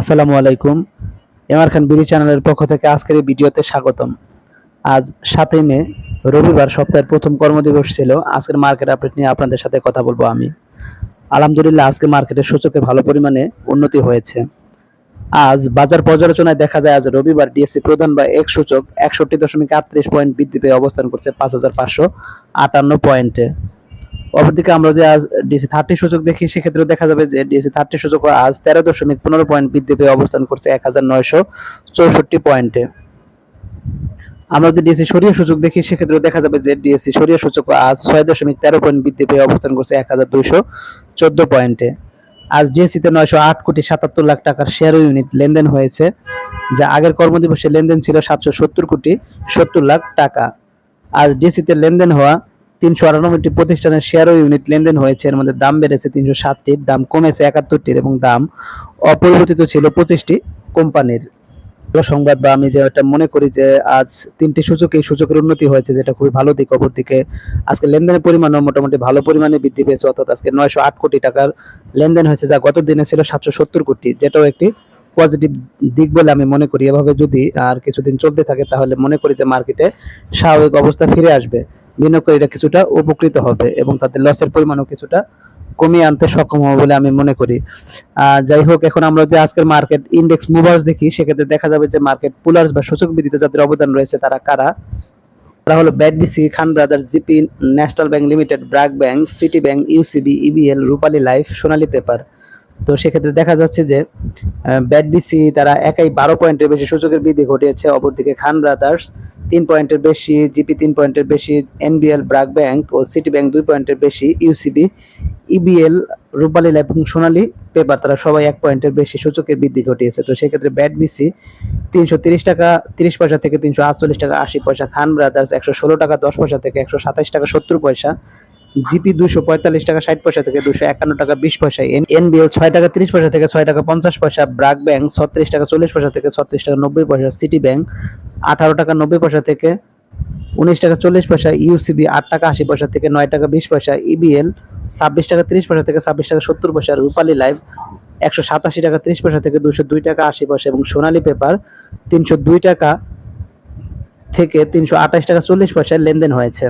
আসসালামু আলাইকুম। এমআর খান বিডি চ্যানেলের পক্ষ থেকে আজকের এই ভিডিওতে স্বাগতম। আজ সাতই মে, রবিবার সপ্তাহের প্রথম কর্মদিবস ছিল। আজকের মার্কেট আপডেট নিয়ে আপনাদের সাথে কথা বলব আমি। আলহামদুলিল্লাহ, আজকে মার্কেটের সূচকে ভালো পরিমাণে উন্নতি হয়েছে। আজ বাজার পর্যালোচনায় দেখা যায়, আজ রবিবার ডিএসসি প্রধান বা এক সূচক একষট্টি দশমিক আটত্রিশ পয়েন্ট বৃদ্ধি পেয়ে অবস্থান করছে পাঁচ হাজার পাঁচশো আটান্ন পয়েন্টে অপরদিকে আমরা যে আজ ডিসি থার্টি সূচক দেখি সেক্ষেত্রে দেখা যাবে যে ডিসি থার্টি সূচক আজ তেরো দশমিক পনেরো পয়েন্ট বৃদ্ধি পেয়ে অবস্থান করছে এক হাজার নয়শো চৌষট্টি পয়েন্টে আমরা যদি ডিএসসি সরিয়ে সূচক দেখি সেক্ষেত্রে দেখা যাবে যে ডিএসসি সরিয়ে সূচক আজ ছয় দশমিক তেরো পয়েন্ট বৃদ্ধি পেয়ে অবস্থান করছে এক হাজার দুইশো চোদ্দ পয়েন্টে আজ ডিএসসিতে নয়শো আট কোটি সাতাত্তর লাখ টাকার শেয়ার ইউনিট লেনদেন হয়েছে, যা আগের কর্মদিবসে লেনদেন ছিল সাতশো সত্তর কোটি সত্তর লাখ টাকা। আজ ডিএসসিতে লেনদেন হওয়া তিনশো আটানব্বইটি প্রতিষ্ঠানের শেয়ার ও ইউনিট লেনদেন হয়েছে। এর মধ্যে দাম বেড়েছে তিনশো ষাটটির, দাম কমেছে একাত্তরটির এবং দাম অপরিবর্তিত ছিল পঁচিশটি কোম্পানির। সংবাদ বা আমি যেটা মনে করি যে আজ তিনটি সূচকে সূচকের উন্নতি হয়েছে যেটা খুবই ভালো দিক। অপরদিকে আজকে লেনদেনের পরিমাণও মোটামুটি ভালো পরিমাণে বৃদ্ধি পেয়েছে, অর্থাৎ আজকে নয়শো আট কোটি টাকার লেনদেন হয়েছে, যা গত দিনে ছিল সাতশো সত্তর কোটি। যেটাও একটি পজিটিভ দিক বলে আমি মনে করি। এভাবে যদি আর কিছুদিন চলতে থাকে, তাহলে মনে করি যে মার্কেটে স্বাভাবিক অবস্থা ফিরে আসবে। বিনিয়োগকারীরা কিছুটা উপকৃত হবে এবং তাদের লসের পরিমাণও কিছুটা কমিয়ে আনতে সক্ষম হবে বলে আমি মনে করি। যাই হোক, এখন আমরা যদি আজকের মার্কেট ইন্ডেক্স মুভার্স দেখি, সেক্ষেত্রে দেখা যাবে যে মার্কেট পুলার্স বা সূচক বৃদ্ধিতে যাদের অবদান রয়েছে তারা কারা? তারা হলো BATBC Khan Brothers, GP, National Bank Limited, BRAC Bank, City Bank UCB EBL Rupali Life, Sonali Paper. তো সেক্ষেত্রে দেখা যাচ্ছে যে ব্যাডবিসি তারা একাই বারো পয়েন্টের বেশি সূচকের বৃদ্ধি ঘটিয়েছে। অপরদিকে খান ব্রাদার্স তিন পয়েন্টের বেশি, জিপি তিন পয়েন্টের বেশি, এনবিএল, ব্রাক ব্যাংক ও সিটি ব্যাংক দুই পয়েন্টের বেশি, ইউসিবি, ইবিএল, রূপালী এবং সোনালী পেপার তারা সবাই এক পয়েন্টের বেশি সূচকের বৃদ্ধি ঘটিয়েছে। তো সেক্ষেত্রে ব্যাডবিসি তিনশো তিরিশ টাকা, তিরিশ পয়সা থেকে তিনশো আটচল্লিশ টাকা, আশি পয়সা। খান ব্রাদার্স একশো ষোলো টাকা, দশ পয়সা থেকে একশো সাতাশ টাকা, সত্তর পয়সা। জিপি দুশো পঁয়তাল্লিশ টাকা ষাট পয়সা থেকে দুশো একান্ন টাকা বিশ পয়সা। এনবিএল ছয় টাকা তিরিশ পয়সা থেকে ছয় টাকা পঞ্চাশ পয়সা। ব্রাক ব্যাংক ছত্রিশ টাকা চল্লিশ পয়সা থেকে ছত্রিশ টাকা নব্বই পয়সা। সিটি ব্যাংক আঠারো টাকা নব্বই পয়সা থেকে উনিশ টাকা চল্লিশ পয়সা। ইউসিবি আট টাকা আশি পয়সা থেকে নয় টাকা বিশ পয়সা। ইবিএল ছাব্বিশ টাকা তিরিশ পয়সা থেকে ছাব্বিশ টাকা সত্তর পয়সা। রূপালী লাইফ একশো সাতাশি টাকা তিরিশ পয়সা থেকে দুশো দুই টাকা আশি পয়সা। এবং সোনালী পেপার তিনশো দুই টাকা থেকে তিনশো আঠাশ টাকা চল্লিশ পয়সায় লেনদেন হয়েছে।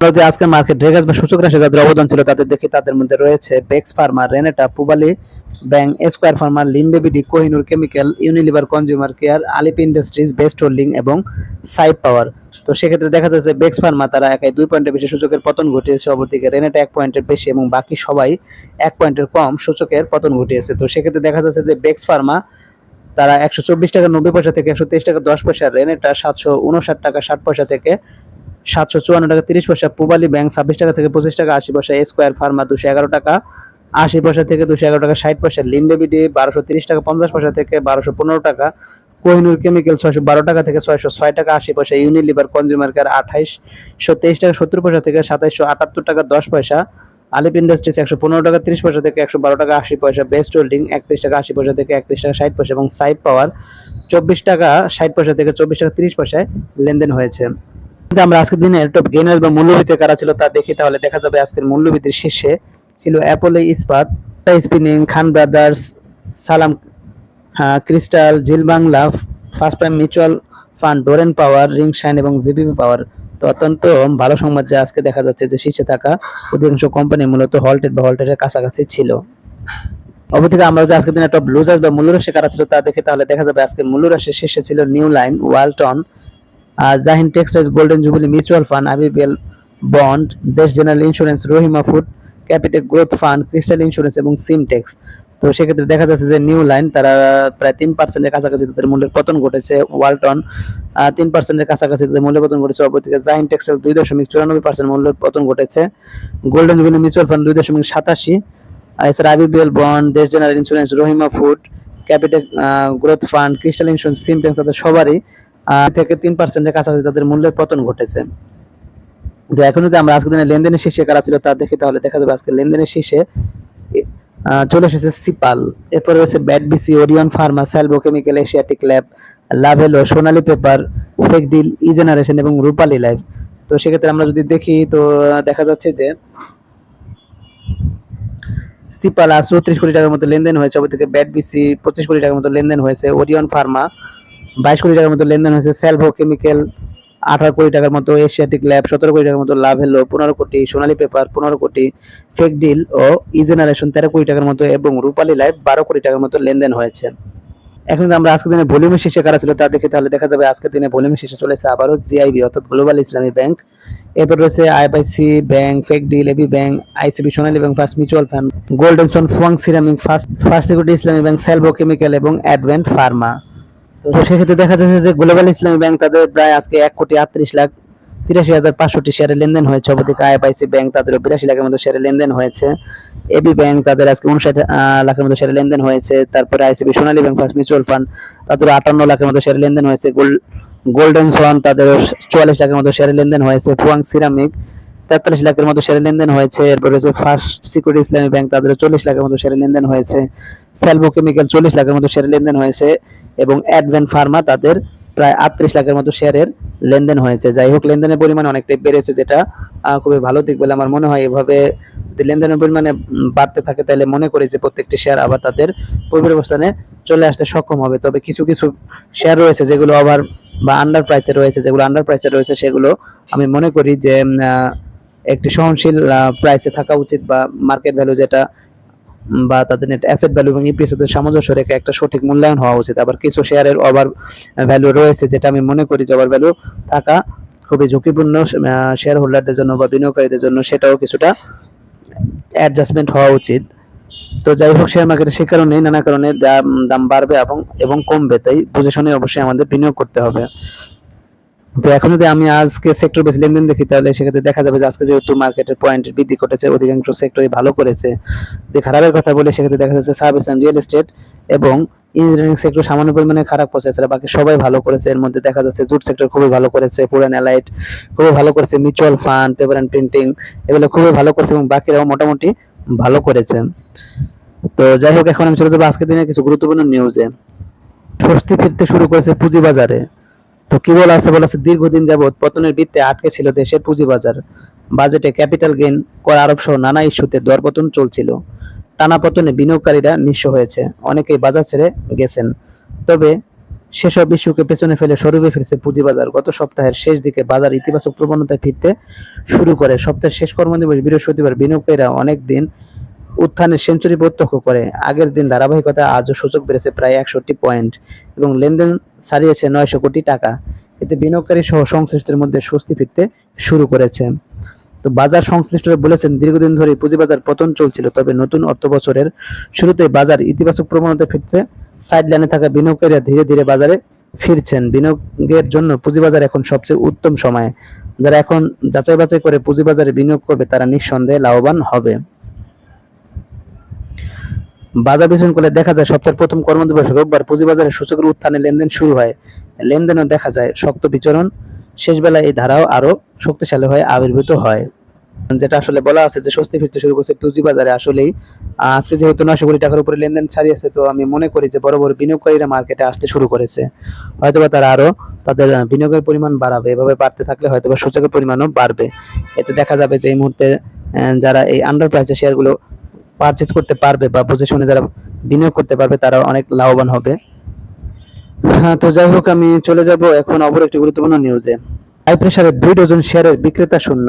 যে আজকের মার্কেট রেগাস বা সূচক রাশি যাদের অবদান ছিল তাদের দেখি তাদের মধ্যে রয়েছে Bex Pharma Renata Pubali Bank Square Pharma Linde BD Kohinoor Chemical Unilever Consumer Care Alif Industries Best Holding এবং সাইপ পাওয়ার তো সেক্ষেত্রে দেখা যাচ্ছে বেক্স ফার্মা তারা একাই দুই পয়েন্টের বেশি সূচকের পতন ঘটিয়েছে, অপরদিকে রেনেটা এক পয়েন্টের বেশি এবং বাকি সবাই এক পয়েন্টের কম সূচকের পতন ঘটিয়েছে। তো সেক্ষেত্রে দেখা যাচ্ছে যে বেক্স ফার্মা তারা একশো চব্বিশ টাকা নব্বই পয়সা থেকে একশো তেইশ টাকা দশ পয়সা রেনেটা সাতশো উনষাট টাকা ষাট পয়সা থেকে সাতশো চুয়ান্ন টাকা তিরিশ পয়সা, পুবালি ব্যাংক ছাব্বিশ টাকা থেকে পঁচিশ টাকা, আশি পয়সা স্কোয়ার ফার্মা দুশো এগারো টাকা, আশি পয়সা থেকে দুশো এগারো টাকা, ষাট পয়সা লিন্ডেবিডি বারোশো তিরিশ টাকা, পঞ্চাশ পয়সা থেকে বারোশো পনেরো টাকা, কোহিনুর কেমিক্যাল ছয়শো বারো টাকা থেকে ছয়শো ছয় টাকা, আশি পয়সা, ইউনিলিভার কনজিউমার কেয়ার আঠাইশশো তেইশ টাকা, সত্তর পয়সা থেকে সাতাইশশো আটাত্তর টাকা, দশ পয়সা, আলিপ ইন্ডাস্ট্রিজ একশো পনেরো টাকা, তিরিশ পয়সা থেকে একশো বারো টাকা, আশি পয়সা, বেস্ট হোল্ডিং একত্রিশ টাকা, আশি পয়সা থেকে একত্রিশ টাকা, ষাট পয়সা এবং সাইড পাওয়ার চব্বিশ টাকা, ষাট পয়সা থেকে চব্বিশ টাকা, তিরিশ পয়সায় লেনদেন হয়েছে। আমরা আজকের দিনে টপ গেইনার বা মূল্যবৃদ্ধি কারা ছিল তা দেখি, তাহলে দেখা যাবে আজকের মূল্যবৃদ্ধির শীর্ষে ছিল Apollo Ispat spinning Khan brothers Salam crystal zeal Bangla first prime mutual fund Doreen power ring shine এবং জিবিপি পাওয়ার তো অত্যন্ত ভালো সংবাদ যে আজকে দেখা যাচ্ছে যে শীর্ষে থাকা অধিকাংশ কোম্পানি মূলত হল্টেড বা হল্টেডের কাছাকাছি ছিল। অপরদিকে আমরা যদি আজকের দিনে টপ লুজার্স বা মূল্যরাশি কারা ছিল তা দেখে, তাহলে দেখা যাবে আজকে মূল্যরাশির শীর্ষে ছিল New Line Walton Zaheen Textiles Golden Jubilee Mutual Fund ABBL Bond, Desh General Insurance, Rahima Food Capitec Growth Fund, Crystal Insurance এবং সিমটেক্স তো সেক্ষেত্রে দেখা যাচ্ছে যে নিউ লাইন, তারা প্রায় তিন পার্সেন্টের কাছাকাছি তাদের মূল্যের পতন ঘটেছে। ওয়ালটন তিন পার্সেন্টের কাছাকাছি তাদের মূল্যের পতন ঘটেছে। অপরদিকে জাহিন টেক্সটাইল দুই দশমিক চুরানব্বই পার্সেন্ট মূল্যের পতন ঘটেছে। গোল্ডেন জুবিলি মিউচুয়াল ফান্ড দুই দশমিক সাতাশি। এছাড়া ABBL Bond, Desh General Insurance, Rahima Food, Capitec Growth Fund, Crystal Insurance Simtex তাদের সবারই থেকে তিন পার্সেন্টের কাছাকাছি তাদের মূল্যের পতন ঘটেছে। তো এখন যদি আমরা আজকের দিনে লেনদেনের শীর্ষে কারা ছিল তা দেখি, তাহলে দেখা যাবে আজকে লেনদেনের শীর্ষে চলে এসেছে সিপাল। এরপরে রয়েছে BAT BC, Orion Pharma Salvo Chemical, Asiatic Lab, Lovello, Sonali Paper, FEKDIL E Generation এবং রূপালী লাইফ। তো সেক্ষেত্রে আমরা যদি দেখি, তো দেখা যাচ্ছে যে সিপালা চৌত্রিশ কোটি টাকার মতো লেনদেন হয়েছে, অপরদিকে ব্যাট বিসি পঁচিশ কোটি টাকার মতো লেনদেন হয়েছে, ওরিয়ন ফার্মা বাইশ কোটি টাকার মতো লেনদেন হয়েছে। সেলভো কেমিক্যাল আঠারো কোটি টাকার মতো এশিয়াটিক ল্যাব সতেরো কোটি টাকার মতো লাভ হেলো পনেরো কোটি সোনালী পেপার পনেরো কোটি ফেক ডিল ও ই জেনারেশন তেরো কোটি টাকার মতো এবং রূপালী লাইফ বারো কোটি টাকার মতো লেনদেন হয়েছে। এখন আমরা আজকের দিনে ভলিউমের শীর্ষে কারা ছিল তা দেখে তাহলে দেখা যাবে আজকের দিনে ভলিউমের শীর্ষে চলেছে আবারও জিআইবি অর্থাৎ গ্লোবাল ইসলামী ব্যাংক এরপর রয়েছে IFIC bank fake deal AB bank ICB Sonali bank first mutual fund golden son Fuwang ceramic first first security Islami bank Salvo chemical এবং অ্যাডভেন্ট ফার্মা তো সেক্ষেত্রে দেখা যাচ্ছে যে গ্লোবাল ইসলামী ব্যাংক তাদের প্রায় আজকে এক কোটি আটত্রিশ লাখ তিরাশি হাজার পাঁচশোটি শেয়ারের লেনদেন হয়েছে। অপরদিকে আইএফআইসি ব্যাংক তাদের বিরাশি লাখের মতো শেয়ারের লেনদেন হয়েছে। এবি ব্যাংক তাদের আজকে উনষাট লাখের মতো শেয়ারের লেনদেন হয়েছে। তারপরে ICB Sonali Bank First Mutual Fund তাদের আটান্ন লাখের মতো শেয়ারের লেনদেন হয়েছে। গোল্ডেন সোয়ান তাদের চুয়াল্লিশ লাখের মতো শেয়ারের লেনদেন হয়েছে। ফুয়াং সিরামিক তেতাল্লিশ লাখের মতো শেয়ারের লেনদেন হয়েছে। এরপর রয়েছে ফার্স্ট সিকিউরিটি ইসলামী ব্যাংক তাদের চল্লিশ লাখের মতো শেয়ারের লেনদেন হয়েছে। সেলভো কেমিক্যাল চল্লিশ লাখের মতো শেয়ারের লেনদেন হয়েছে এবং অ্যাডভেন্ট ফার্মা তাদের প্রায় আটত্রিশ লাখের মতো শেয়ারের লেনদেন হয়েছে। যাই হোক, লেনদেনের পরিমাণ অনেকটাই বেড়েছে, যেটা খুবই ভালো দিক বলে আমার মনে হয়। এভাবে লেনদেনের পরিমাণে বাড়তে থাকে, তাহলে মনে করি যে প্রত্যেকটি শেয়ার আবার তাদের পূর্বের অবস্থানে চলে আসতে সক্ষম হবে। তবে কিছু কিছু শেয়ার রয়েছে যেগুলো আবার বা আন্ডার প্রাইসে রয়েছে, যেগুলো আন্ডার প্রাইসে রয়েছে, সেগুলো আমি মনে করি যে একটি সহনশীল প্রাইসে থাকা উচিত বা মার্কেট ভ্যালু যেটা বা তাদের নেট অ্যাসেট ভ্যালু এবং ইপিএস এর সামঞ্জস্য রেখে একটা সঠিক মূল্যায়ন হওয়া উচিত। আবার কিছু শেয়ারের ওভার ভ্যালু রয়েছে যেটা আমি মনে করি যে ওভার ভ্যালু থাকা খুবই ঝুঁকিপূর্ণ শেয়ার হোল্ডারদের জন্য বা বিনিয়োগকারীদের জন্য সেটাও কিছুটা অ্যাডজাস্টমেন্ট হওয়া উচিত। তো যাই হোক শেয়ার মার্কেটে সে কারণে নানা কারণে দাম দাম বাড়বে এবং এবং কমবে। তাই পজিশনে অবশ্যই আমাদের বিনিয়োগ করতে হবে। তো এখন যদি আমি আজকে সেক্টর বেশি লেনদেন দেখি, তাহলে সেক্ষেত্রে দেখা যাবে যে আজকে যেহেতু মার্কেটের পয়েন্ট বৃদ্ধি ঘটেছে, অধিকাংশ সেক্টরই ভালো করেছে। যদি খারাপের কথা বলে, সেক্ষেত্রে দেখা যাচ্ছে সার্ভিস অ্যান্ড রিয়েল এস্টেট এবং ইঞ্জিনিয়ারিং সেক্টর সামান্য পরিমাণে খারাপ করেছে। এছাড়া বাকি সবাই ভালো করেছে। এর মধ্যে দেখা যাচ্ছে জুট সেক্টর খুবই ভালো করেছে, পুরান অ্যালাইট খুবই ভালো করেছে mutual fund paper and printing এগুলো খুবই ভালো করেছে এবং বাকিরাও মোটামুটি ভালো করেছে। তো যাই হোক, এখন আমি চলে যাব আজকের দিনে কিছু গুরুত্বপূর্ণ নিউজে স্বস্তি ফিরতে শুরু করেছে পুঁজিবাজারে। তো কি বলা আছে? বলা আছে দীর্ঘদিন যাবৎ পতনের বৃত্তে আটকে ছিল দেশের পুঁজিবাজার। বাজেটে ক্যাপিটাল গেইন কর আরোপ সহ নানা ইস্যুতে দরপতন চলছিল। টানা পতনে বিনিয়োগকারীরা নিঃস্ব হয়েছে। অনেকেই বাজার ছেড়ে গেছেন। তবে সেসব ইস্যুকে পেছনে ফেলে সরবে ফিরছে পুঁজিবাজার। গত সপ্তাহের শেষ দিকে বাজার ইতিবাচক প্রবণতায় ফিরতে শুরু করে। সপ্তাহের শেষ কর্মদিবস বৃহস্পতিবার বিনিয়োগকারীরা অনেক দিন উত্থানের সেঞ্চুরি প্রত্যক্ষ করে। আগের দিন ধারাবাহিকতা আজও সূচক বেড়েছে প্রায় একষট্টি পয়েন্ট এবং লেনদেন ছাড়িয়েছে নয়শো কোটি টাকা। এতে বিনিয়োগকারী সহ সংশ্লিষ্টদের মধ্যে স্বস্তি ফিরতে শুরু করেছে। তো বাজার সংশ্লিষ্টরা বলেছেন, দীর্ঘদিন ধরে পুঁজিবাজার পতন চলছিল, তবে নতুন অর্থ বছরের শুরুতে বাজার ইতিবাচক প্রবণতা ফিরছে। সাইড লাইনে থাকা বিনিয়োগকারীরা ধীরে ধীরে বাজারে ফিরছেন। বিনিয়োগের জন্য পুঁজিবাজার এখন সবচেয়ে উত্তম সময়। যারা এখন যাচাই বাছাই করে পুঁজিবাজারে বিনিয়োগ করবে, তারা নিঃসন্দেহে লাভবান হবে। বাজার বিশ্লেষণ করলে দেখা যায় সপ্তাহের প্রথম কর্মদিবস রোববার পুঁজিবাজারে সূচকের উত্থানে লেনদেন শুরু হয়। লেনদেনও দেখা যায় শক্ত বিচরণ। শেষ বেলায় এই ধারাও আরও শক্তিশালী হয়ে আবির্ভূত হয়। যেটা আসলে বলা আছে যে স্বস্তি ফিরতে শুরু করছে পুঁজিবাজারে। আসলেই আজকে যেহেতু নশো কোটি টাকার উপরে লেনদেন ছাড়িয়েছে তো আমি মনে করি যে বড় বড় বিনিয়োগকারীরা মার্কেটে আসতে শুরু করেছে। হয়তোবা তারা আরও তাদের বিনিয়োগের পরিমাণ বাড়াবে। এভাবে বাড়তে থাকলে হয়তোবা সূচকের পরিমাণও বাড়বে। এতে দেখা যাবে যে এই মুহূর্তে যারা এই আন্ডার প্রাইসের শেয়ারগুলো পারচেজ করতে পারবে বা বুঝে শুনে যারা বিনিয়োগ করতে পারবে তারা অনেক লাভবান হবে। হ্যাঁ তো যাই হোক, আমি চলে যাব এখন অপর একটি গুরুত্বপূর্ণ নিউজে হাই প্রেসারের দুই ডজন শেয়ারের বিক্রেতা শূন্য।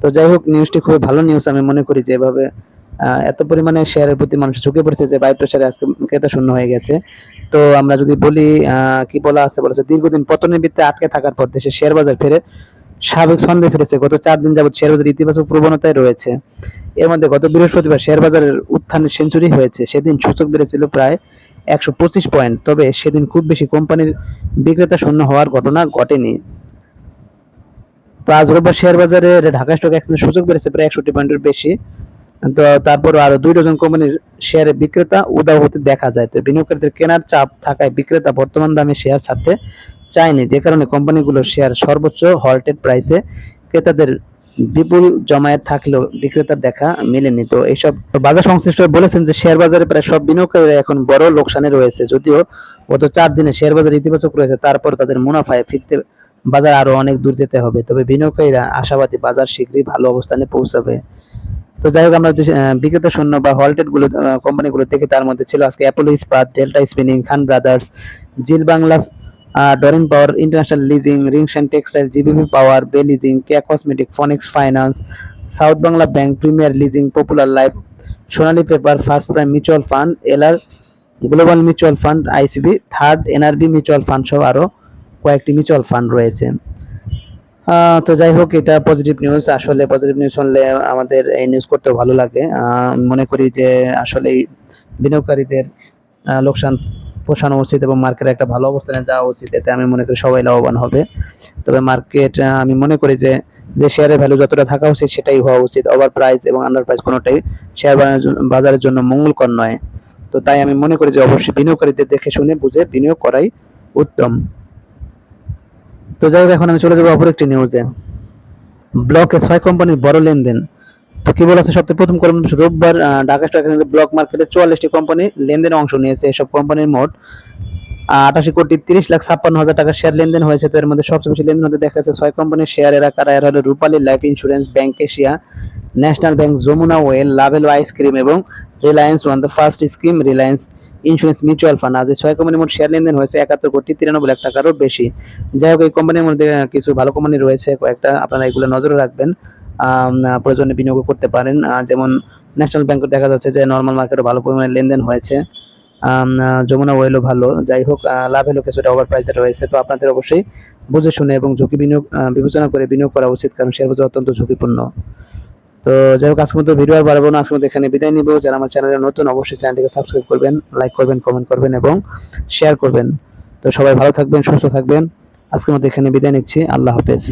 তো যাই হোক নিউজটি খুবই ভালো নিউজ আমি মনে করি যে এভাবে এত পরিমাণে শেয়ারের প্রতি মানুষ ঝুঁকে পড়েছে যে বাই প্রেসারে আজকে ক্রেতা শূন্য হয়ে গেছে। তো আমরা যদি বলি কি বলা আছে? বলেছে দীর্ঘদিন পতনের বৃত্তে আটকে থাকার পর দেশে শেয়ার বাজার ফেরে। স্বাভাবিক ছন্দে ফিরেছে। গত চার দিন যাবত শেয়ার বাজার ইতিবাচক প্রবণতায় রয়েছে। এর মধ্যে গত বৃহস্পতিবার শেয়ার বাজারের উত্থানের সেঞ্চুরি হয়েছে। সেদিন সূচক বেড়েছিল প্রায় একশো পঁচিশ পয়েন্ট, তবে সেদিন খুব বেশি কোম্পানির বিক্রেতা শূন্য হওয়ার ঘটনা ঘটেনি। তো আজ রোববার শেয়ার বাজারে ঢাকা স্টক এক্সচেঞ্জ সূচক বেড়েছে প্রায় একষট্টি পয়েন্টের বেশি। তো তারপর আরও দুই ডজন কোম্পানির শেয়ারে বিক্রেতা উদাও দেখা যায়। তো বিনিয়োগকারীদের কেনার চাপ থাকায় বিক্রেতা বর্তমান দামে শেয়ার ছাড়তে চায়নি। যে কারণে কোম্পানিগুলোর শেয়ার সর্বোচ্চ হল্টেড প্রাইসে ক্রেতাদের বিপুল জমায়েত থাকলেও বিক্রেতার দেখা মেলেনি। তো এইসব বাজার সংশ্লিষ্ট বলেছেন যে শেয়ার বাজারে প্রায় সব বিনিয়োগকারীরা এখন বড় লোকসানে রয়েছে। যদিও গত চার দিনে শেয়ার বাজার ইতিবাচক রয়েছে তারপর তাদের মুনাফায় ফিরতে বাজার আরও অনেক দূর যেতে হবে। তবে বিনিয়োগকারীরা আশাবাদী বাজার শীঘ্রই ভালো অবস্থানে পৌঁছাবে। তো যাই হোক, আমরা বিক্রেতা শূন্য বা হলটেডগুলো কোম্পানিগুলো দেখি তার মধ্যে ছিল আজকে Apollo Ispat delta spinning Khan Brothers Zeal বাংলাস Doreen Power, International Leasing Rings Ringshine Textile GBB Power, Bay Leasing কে cosmetic, Phoenix Finance, South Bangla Bank, Premier Leasing, Popular Life, Sonali Paper, First Prime Mutual Fund, LR, Global Mutual Fund, ICB, Third NRB Mutual Fund সহ আরও কয়েকটি mutual fund রয়েছে। তো যাই হোক, এটা positive news আসলে positive news শুনলে আমাদের এই নিউজ করতে ভালো লাগে। মনে করি যে আসলে বিনিয়োগকারীদের লোকসান পোষানো উচিত এবং মার্কেটে একটা ভালো অবস্থানে যাওয়া উচিত, এতে আমি মনে করি সবাই লাভবান হবে। তবে মার্কেট আমি মনে করি যে যে শেয়ারের ভ্যালু যতটা থাকা উচিত সেটাই হওয়া উচিত। ওভার প্রাইস এবং আন্ডার প্রাইস কোনোটাই শেয়ার বাজারের জন্য মঙ্গলকর নয়। তো তাই আমি মনে করি যে, অবশ্যই বিনিয়োগকারীদের দেখে শুনে বুঝে বিনিয়োগ করাই উত্তম। তো যাই হোক, এখন আমি চলে যাব অপর একটি নিউজে ব্লকে ছয় কোম্পানির বড় লেনদেন। তো কি বলেছে সবথেকে প্রথম কর্ম রোববার ঢাকা স্টক এক্সচেঞ্জে ব্লক মার্কেটে চুয়াল্লিশটি কোম্পানি লেনদেনে অংশ নিয়েছে। এসব কোম্পানির মোট আটাশি কোটি তিরিশ লাখ ছাপ্পান্ন হাজার টাকার শেয়ার লেনদেন হয়েছে। তো এর মধ্যে সবচেয়ে বেশি লেনদেন হতে দেখা যাচ্ছে ছয় কোম্পানির শেয়ার এরা কারা এরা হলো Rupali Life Insurance, Bank Asia, National Bank, Jamuna Oil, Lovello ice cream এবং Reliance One, the First Scheme Reliance Insurance Mutual Fund. আজ ছয় কোম্পানির মোট শেয়ার লেনদেন হয়েছে একাত্তর কোটি তিরানব্বই লাখ টাকারও বেশি। যাই হোক, এই কোম্পানির মধ্যে কিছু ভালো কোম্পানি রয়েছে, কয়েকটা আপনারা এগুলো নজরে রাখবেন। প্রয়োজনে বিনিয়োগ করতে পারেন। যেমন ন্যাশনাল ব্যাংক দেখা যাচ্ছে যে নর্মাল মার্কেটে ভালো পরিমাণে লেনদেন হয়েছে। যমুনা ওয়েলও ভালো। যাই হোক লাভ হলো কিছুটা ওভার প্রাইসে রয়েছে। তো আপনাদের অবশ্যই বুঝে শুনে এবং ঝুঁকি বিনিয়োগ বিবেচনা করে বিনিয়োগ করা উচিত, কারণ শেয়ার বাজার অত্যন্ত ঝুঁকিপূর্ণ। তো যাই হোক, আজকের মতো ভিডিও আর বাড়াবো না। আজকের মতো এখানে বিদায় নিব। যারা আমার চ্যানেলে নতুন, অবশ্যই চ্যানেলটিকে সাবস্ক্রাইব করবেন লাইক করবেন কমেন্ট করবেন এবং শেয়ার করবেন। তো সবাই ভালো থাকবেন, সুস্থ থাকবেন। আজকের মতো এখানে বিদায় নিচ্ছি। আল্লাহ হাফেজ।